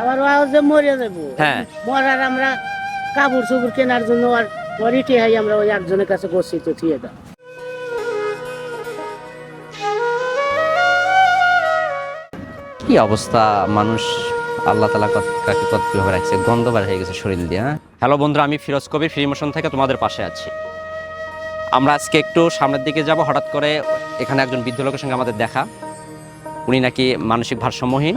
আবার ও যে মরে যাব। হ্যাঁ। মরার আমরা কাপড় চোপড় কেনার জন্য আর পরে টেহাই আমরা ওই একজনের কাছে করছি তো থিয়ে দাও। কি অবস্থা? মানুষ আল্লাহ তালা কাকে কত কীভাবে রাখছে? গন্ধ বার হয়ে গেছে শরীর দিয়ে হ্যাঁ? হ্যালো বন্ধুরা আমি ফিরোজ কবির ফ্রি মোশন থেকে তোমাদের পাশে আছি। আমরা আজকে একটু সামনের দিকে যাব হঠাৎ করে এখানে একজন বৃদ্ধ লোকের সঙ্গে আমাদের দেখা। উনি নাকি মানসিক ভারসাম্যহীন।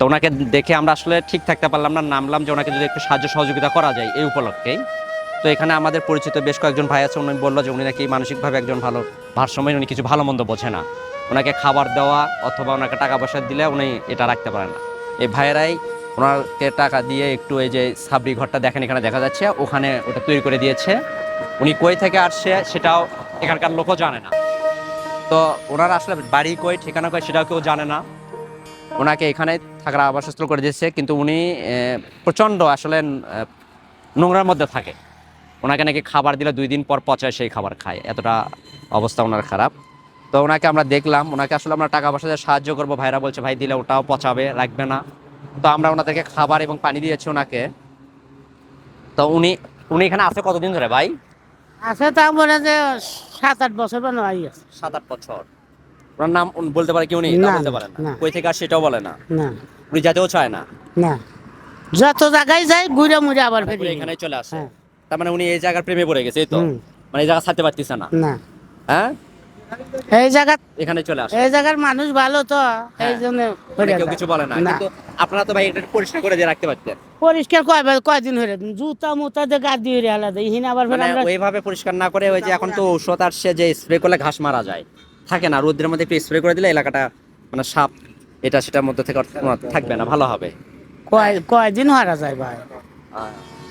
তো ওনাকে দেখে আমরা আসলে ঠিক থাকতে পারলাম না, নামলাম যে ওনাকে যদি একটু সাহায্য সহযোগিতা করা যায় এই উপলক্ষেই। তো এখানে আমাদের পরিচিত বেশ কয়েকজন ভাই আছে, উনি বলল যে উনি নাকি মানসিকভাবে একজন ভালো ভারসাম্যহীন, উনি কিছু ভালো মন্দ বোঝে না। ওনাকে খাবার দেওয়া অথবা ওনাকে টাকা পয়সা দিলে উনি এটা রাখতে পারেন না। এই ভাইয়েরাই ওনাকে টাকা দিয়ে একটু এই যে সাবরি ঘরটা দেখেন, এখানে দেখা যাচ্ছে, ওখানে ওটা তৈরি করে দিয়েছে। উনি কই থেকে আসছে সেটাও এখানকার লোকও জানে না। তো ওনার আসলে বাড়ি কই, ঠিকানা কই সেটাও কেউ জানে না। ওনাকে এখানে থাকার আবাসস্থল করে দিয়েছে কিন্তু উনি প্রচণ্ড আসলে নোংরার মধ্যে থাকে। ওনাকে নাকি খাবার দিলে দুই দিন পর পচায় সেই খাবার খায়। এতটা অবস্থা ওনার খারাপ। তো ওনাকে আমরা দেখলাম ওনাকে আসলে আমরা টাকা পয়সা দিয়ে সাহায্য করব। ভাইরা বলছে ভাই দিলে ওটাও পচাবে রাখবে না। তো আমরা ওনাদেরকে খাবার এবং পানি দিয়েছি ওনাকে। তো উনি উনি এখানে আছে কতদিন ধরে ভাই? আছে তা মনে যে সাত আট বছর বা নয়। সাত আট বছর। ওনার নাম বলতে পারে কি উনি তা না, বলতে পারে না। কই থেকে আসে সেটাও বলে না। না। উনি যেতেও চায় না। না। যত জায়গায় যাই ঘুরে মুড়ে আবার ফেরি। এখানে চলে আসে। হ্যাঁ। তার মানে উনি এই জায়গার প্রেমে পড়ে গেছে এই তো? মানে এই জায়গা ছাড়তে পারতেছে না। না। হ্যাঁ? এই জায়গা এখানে চলে আসে। এই জায়গার মানুষ ভালো তো এই জন্য মানে কেউ কিছু বলে না। কিন্তু আপনারা তো ভাই এটা পরিষ্কার করে দিয়ে রাখতে পারতেন। পরিষ্কার কয় কয়দিন হয়ে জুতা মুতা দিয়ে গাদ দিয়ে আলাদা। ইহিন আবার মানে আমরা ওইভাবে পরিষ্কার না করে ওই যে এখন তো ঔষধ আসছে যে স্প্রে করলে ঘাস মারা যায়। থাকে না রোদ্রের মধ্যে একটু স্প্রে করে দিলে এলাকাটা মানে সাপ এটা সেটার মধ্যে থেকে থাকবে না ভালো হবে। কয় কয়দিন হারা যায় ভাই?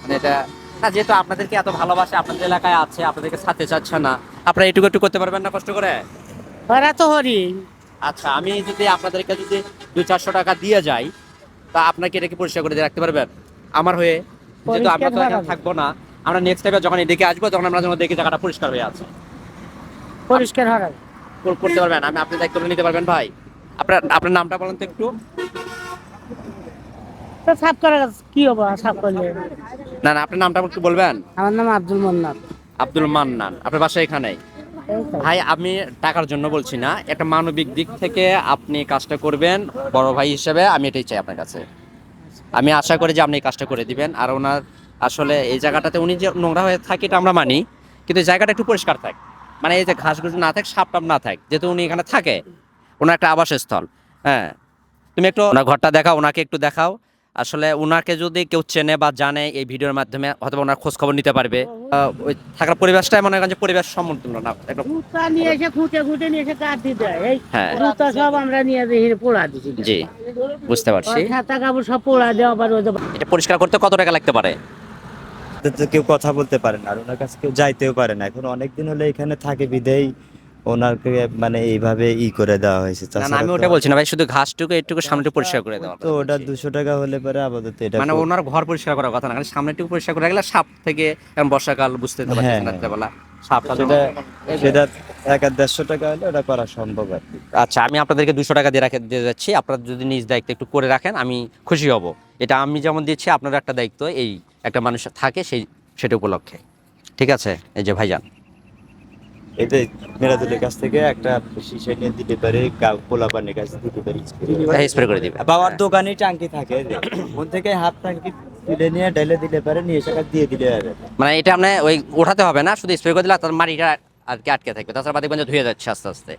মানে এটা না যেহেতু আপনাদেরকে এত ভালোবাসে আপনাদের এলাকায় আছে আপনাদেরকে ছাড়তে চাচ্ছে না আপনারা এটুকু একটু করতে পারবেন না কষ্ট করে? ওরা তো হরি। আচ্ছা আমি যদি আপনাদেরকে যদি দুই চারশো টাকা দিয়ে যাই তা আপনাকে এটা কি পরিষ্কার করে দিয়ে রাখতে পারবেন? আমার হয়ে যেহেতু আমরা তো এখানে থাকব না আমরা নেক্সট টাইমে যখন এদিকে আসব তখন আমরা যখন দেখি জায়গাটা পরিষ্কার হয়ে আছে। পরিষ্কার কর- করতে পারবেন? আমি আপনি দায়িত্ব নিতে পারবেন ভাই। আপনার আপনার নামটা বলেন তো একটু। সাফ করা কি হব সাফ করলে? না না আপনার নামটা একটু বলবেন। আমার নাম আব্দুল মন্নাথ আব্দুল মান্নান আপনার বাসা এখানেই? ভাই আমি টাকার জন্য বলছি না একটা মানবিক দিক থেকে আপনি কাজটা করবেন বড় ভাই হিসেবে আমি এটাই চাই আপনার কাছে। আমি আশা করি যে আপনি এই কাজটা করে দিবেন আর ওনার আসলে এই জায়গাটাতে উনি যে নোংরা হয়ে থাকে এটা আমরা মানি কিন্তু জায়গাটা একটু পরিষ্কার থাক। মানে এই যে ঘাসগুলো না থাক সাপ টাপ না থাক যেহেতু উনি এখানে থাকে ওনার একটা আবাসস্থল হ্যাঁ। তুমি একটু ওনার ঘরটা দেখাও ওনাকে একটু দেখাও। আসলে ওনাকে যদি কেউ চেনে বা জানে এই ভিডিওর মাধ্যমে হয়তো ওনার খোঁজ খবর নিতে পারবে। ওই থাকার পরিবেশটাই মনে করেন যে পরিবেশ সমতুল্য না একটা জুতা নিয়ে এসে খুঁটে খুঁটে নিয়ে এসে কাট দেয় এই হ্যাঁ। সব আমরা নিয়ে এসে পোড়া দিচ্ছি জি বুঝতে পারছি। খাতা কাপড় সব পোড়া দেওয়া আবার এটা পরিষ্কার করতে কত টাকা লাগতে পারে? কেউ কথা বলতে পারে না আর ওনার কাছে কেউ যাইতেও পারে না। এখন অনেকদিন হলে এখানে থাকে বিদেই ওনাকে মানে এইভাবে ই করে দেওয়া হয়েছে। না আমি ওটা বলছি না ভাই শুধু ঘাসটুকু একটু সামনেটুকু পরিষ্কার করে দেওয়া তো ওটা দুশো টাকা হলে পরে আপাতত এটা মানে ওনার ঘর পরিষ্কার করার কথা না খালি সামনেটুকু পরিষ্কার করে রাখলে সাপ থেকে বর্ষাকাল বুঝতে পারছেন হ্যাঁ, হ্যাঁ। রাত্রেবেলা সাপটা সেটা সেটা এক আর দেড়শো টাকা হলে ওটা করা সম্ভব আর আচ্ছা আমি আপনাদেরকে দুশো টাকা দিয়ে রাখে দিয়ে যাচ্ছি। আপনারা যদি নিজ দায়িত্ব একটু করে রাখেন আমি খুশি হব। এটা আমি যেমন দিচ্ছি আপনার একটা দায়িত্ব এই একটা মানুষ থাকে সেই সেটা উপলক্ষে। ঠিক আছে? এই যে ভাইজান। এতে মেরাদুলের কাছ থেকে একটা শিশে নিয়ে দিতে পারে পানির কাছে দিতে পারি। স্প্রে করে দিবে। বাবার দোকানে টাঙ্কি থাকে। ওখান থেকে হাফ টাঙ্কি তুলে নিয়ে ঢেলে দিলে পারে নিয়ে এসে দিয়ে দিলে মানে এটা আপনি ওই ওঠাতে হবে না শুধু স্প্রে করে দিলে তার মাটিটা আর কি আটকে থাকবে। তাছাড়া যে ধুয়ে যাচ্ছে আস্তে আস্তে।